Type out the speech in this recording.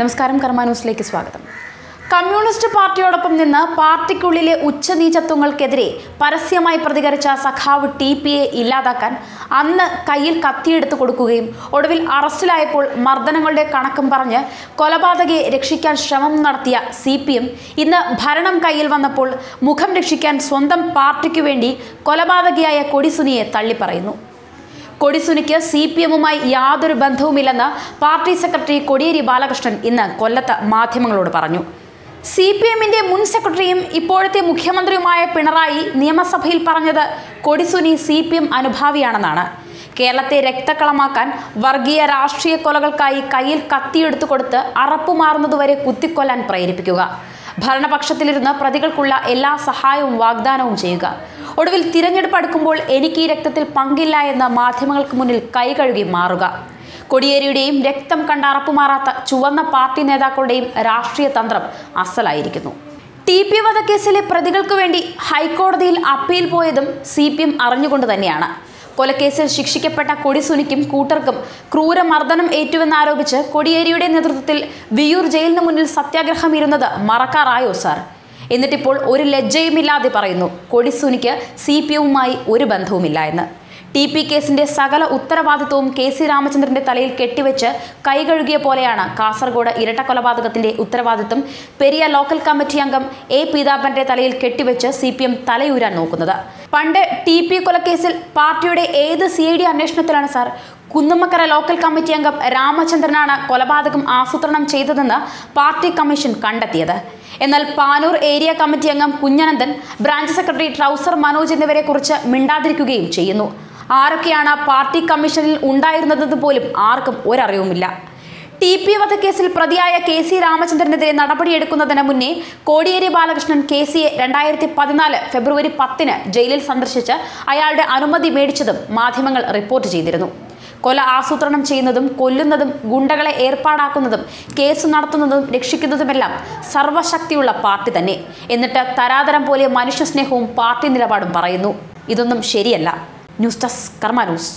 നമസ്കാരം കർമ്മ ന്യൂസിലേക്ക് സ്വാഗതം. കമ്മ്യൂണിസ്റ്റ് പാർട്ടിയോടൊപ്പം നിന്ന് പാർട്ടിക്കുള്ളിലെ ഉച്ചനീചത്വങ്ങൾക്കെതിരെ പരസ്യമായി പ്രതികരിച്ച സഖാവ് ടി പി എ ഇല്ലാതാക്കാൻ അന്ന് കയ്യിൽ കത്തിയെടുത്ത് കൊടുക്കുകയും ഒടുവിൽ അറസ്റ്റിലായപ്പോൾ മർദ്ദനങ്ങളുടെ കണക്കും പറഞ്ഞ് കൊലപാതകയെ രക്ഷിക്കാൻ ശ്രമം നടത്തിയ സി പി എം ഇന്ന് ഭരണം കയ്യിൽ വന്നപ്പോൾ മുഖം രക്ഷിക്കാൻ സ്വന്തം പാർട്ടിക്കു വേണ്ടി കൊലപാതകയായ കൊടിസുനിയെ തള്ളിപ്പറയുന്നു. കൊടിസുനിക്ക് സി പി എമ്മുമായി യാതൊരു ബന്ധവുമില്ലെന്ന് പാർട്ടി സെക്രട്ടറി കോടിയേരി ബാലകൃഷ്ണൻ ഇന്ന് കൊല്ലത്ത് മാധ്യമങ്ങളോട് പറഞ്ഞു. സി പി എമ്മിന്റെ മുൻ സെക്രട്ടറിയും ഇപ്പോഴത്തെ മുഖ്യമന്ത്രിയുമായ പിണറായി നിയമസഭയിൽ പറഞ്ഞത് കൊടിസുനി സി പി എം അനുഭാവിയാണെന്നാണ്. കേരളത്തെ രക്തക്കളമാക്കാൻ വർഗീയ രാഷ്ട്രീയ കൊലകൾക്കായി കയ്യിൽ കത്തിയെടുത്തു കൊടുത്ത് അറപ്പുമാറുന്നതുവരെ കുത്തിക്കൊല്ലാൻ പ്രേരിപ്പിക്കുക. ഭരണപക്ഷത്തിലിരുന്ന് പ്രതികൾക്കുള്ള എല്ലാ സഹായവും വാഗ്ദാനവും ചെയ്യുക. ഒടുവിൽ തിരഞ്ഞെടുപ്പ് അടുക്കുമ്പോൾ എനിക്ക് ഈ രക്തത്തിൽ പങ്കില്ല എന്ന മാധ്യമങ്ങൾക്ക് മുന്നിൽ കൈകഴുകി മാറുക. കൊടിയേരിയുടെയും രക്തം കണ്ട അറപ്പുമാറാത്ത ചുവന്ന പാർട്ടി നേതാക്കളുടെയും രാഷ്ട്രീയ തന്ത്രം അസലായിരിക്കുന്നു. ടി പി വധക്കേസിലെ പ്രതികൾക്ക് വേണ്ടി ഹൈക്കോടതിയിൽ അപ്പീൽ പോയതും സി പി എം അറിഞ്ഞുകൊണ്ട് തന്നെയാണ്. കൊലക്കേസിൽ ശിക്ഷിക്കപ്പെട്ട കൊടിസുനിക്കും കൂട്ടർക്കും ക്രൂരമർദ്ദനം ഏറ്റുവെന്നാരോപിച്ച് കൊടിയേരിയുടെ നേതൃത്വത്തിൽ വിയൂർ ജയിലിന് മുന്നിൽ സത്യാഗ്രഹം ഇരുന്നത് മറക്കാറായോ സാർ? എന്നിട്ടിപ്പോൾ ഒരു ലജ്ജയുമില്ലാതെ പറയുന്നു കൊടിസുനിക്ക് സി പി എമ്മുമായി ഒരു ബന്ധവുമില്ല എന്ന്. ടി പി കേസിന്റെ സകല ഉത്തരവാദിത്വവും കെ സി രാമചന്ദ്രന്റെ തലയിൽ കെട്ടിവെച്ച് കൈകഴുകിയ പോലെയാണ് കാസർഗോഡ് ഇരട്ടക്കൊലപാതകത്തിന്റെ ഉത്തരവാദിത്വം പെരിയ ലോക്കൽ കമ്മിറ്റി അംഗം എ പീതാംബരന്റെ തലയിൽ കെട്ടിവെച്ച് സി പി എം തലയൂരാൻ നോക്കുന്നത്. പണ്ട് ടി പി കൊലക്കേസിൽ പാർട്ടിയുടെ ഏത് സി ഐ ഡി അന്വേഷണത്തിലാണ് സാർ? കുന്നമ്മക്കര ലോക്കൽ കമ്മിറ്റി അംഗം രാമചന്ദ്രനാണ് കൊലപാതകം ആസൂത്രണം ചെയ്തതെന്ന് പാർട്ടി കമ്മീഷൻ കണ്ടെത്തിയത്. എന്നാൽ പാനൂർ ഏരിയ കമ്മിറ്റി അംഗം Kunhanandan branch secretary trouser Manoj എന്നിവരെ കുറിച്ച് മിണ്ടാതിരിക്കുകയും ചെയ്യുന്നു. ആരൊക്കെയാണ് പാർട്ടി കമ്മീഷനിൽ ഉണ്ടായിരുന്നതെന്ന് പോലും ആർക്കും ഒരറിവുമില്ല. ടി പി വധക്കേസിൽ പ്രതിയായ കെ സി രാമചന്ദ്രനെതിരെ നടപടിയെടുക്കുന്നതിന് മുന്നേ കോടിയേരി ബാലകൃഷ്ണൻ കെ സിയെ രണ്ടായിരത്തി പതിനാല് ഫെബ്രുവരി പത്തിന് ജയിലിൽ സന്ദർശിച്ച് അയാളുടെ അനുമതി മേടിച്ചതും മാധ്യമങ്ങൾ റിപ്പോർട്ട് ചെയ്തിരുന്നു. കൊല ആസൂത്രണം ചെയ്യുന്നതും കൊല്ലുന്നതും ഗുണ്ടകളെ ഏർപ്പാടാക്കുന്നതും കേസ് നടത്തുന്നതും രക്ഷിക്കുന്നതുമെല്ലാം സർവശക്തിയുള്ള പാർട്ടി തന്നെ. എന്നിട്ട് തരാതരം പോലെ മനുഷ്യസ്നേഹവും പാർട്ടി നിലപാടും പറയുന്നു. ഇതൊന്നും ശരിയല്ല. News desk Karma news.